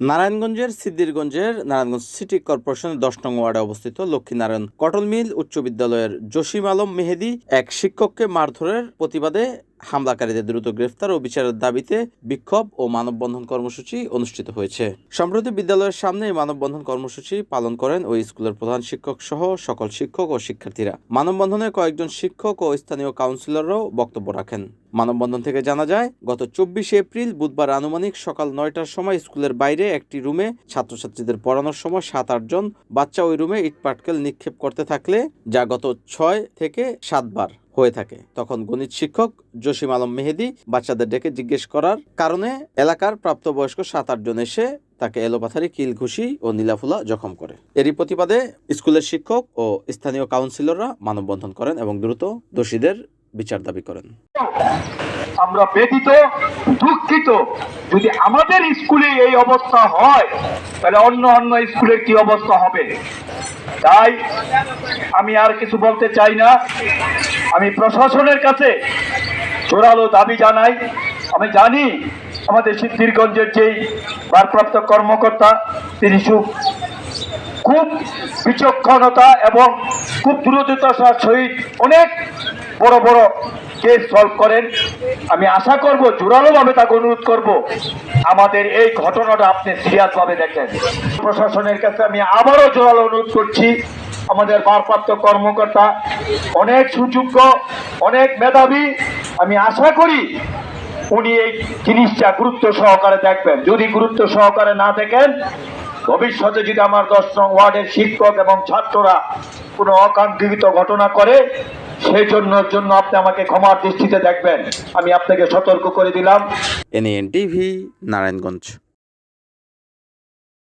নারায়ণগঞ্জের সিদ্দিরগঞ্জের নারায়ণগঞ্জ সিটি কর্পোরেশনের দশ নং ওয়ার্ডে অবস্থিত লক্ষ্মীনারায়ণ কটল মিল উচ্চ বিদ্যালয়ের জসিম আলম মেহেদি এক শিক্ষককে মারধরের প্রতিবাদে হামলাকারীদের দ্রুত গ্রেফতার ও বিচারের দাবিতে বিক্ষোভ ও মানববন্ধন কর্মসূচি অনুষ্ঠিত হয়েছে। সম্প্রতি বিদ্যালয়ের সামনে মানববন্ধন কর্মসূচি পালন করেন ওই স্কুলের প্রধান শিক্ষক সহ সকল শিক্ষক ও শিক্ষার্থীরা। মানববন্ধনে কয়েকজন শিক্ষক ও স্থানীয় কাউন্সিলররাও বক্তব্য রাখেন। মানববন্ধন থেকে জানা যায়, গত চব্বিশে এপ্রিল বুধবার আনুমানিক সকাল নয়টার সময় স্কুলের বাইরে একটি রুমে ছাত্রছাত্রীদের পড়ানোর সময় সাত আটজন বাচ্চা ওই রুমে ইটপাটকেল নিক্ষেপ করতে থাকলে, যা গত ছয় থেকে সাতবার হয়ে থাকে। তখন গণিত শিক্ষক জসিম আলম মেহেদি বাচ্চাদের ডেকে জিজ্ঞেস করার কারণে এলাকার প্রাপ্তবয়স্ক সাত আটজন এসে তাকে এলোপাথারি কিল ঘুষি ও নীলাফুলা জখম করে। এরই প্রতিবাদে স্কুলের শিক্ষক ও স্থানীয় কাউন্সিলররা মানববন্ধন করেন এবং দ্রুত দোষীদের বিচার দাবি করেন। আমরা ব্যথিত, দুঃখিত। যদি আমাদের স্কুলে এই অবস্থা হয়, তাহলে অন্য অন্য স্কুলের কি অবস্থা হবে? তাই আমি আর কিছু বলতে চাই না। আমি প্রশাসনের কাছে জোরালো দাবি জানাই। আমি জানি আমাদের সিদ্ধিরগঞ্জের যেই ভারপ্রাপ্ত কর্মকর্তা, তিনি খুব বিচক্ষণতা এবং খুব দ্রুততার সহিত অনেক বড় বড় কেস সলভ করেন? আমি আশা করব, জোরালোভাবে তাকে অনুরোধ করব, আমাদের এই ঘটনাটা আপনি সিরিয়াসভাবে দেখেন। প্রশাসনের কাছে আমি আবারও জোরালো অনুরোধ করছি, আমাদের ভারপ্রাপ্ত কর্মকর্তা অনেক সুযোগ্য, অনেক মেধাবী, আমি আশা করি উনি এই জিনিসটা গুরুত্ব সহকারে দেখবেন। যদি গুরুত্ব সহকারে না দেখেন, ভবিষ্যতে যদি আমার দশ নং ওয়ার্ডের শিক্ষক এবং ছাত্ররা কোনো অকাঙ্ক্ষিত ঘটনা করে সেই জন্য জন্য আপনি আমাকে ক্ষমার দৃষ্টিতে দেখবেন। আমি আপনাকে সতর্ক করে দিলাম। NN TV Narayanganj.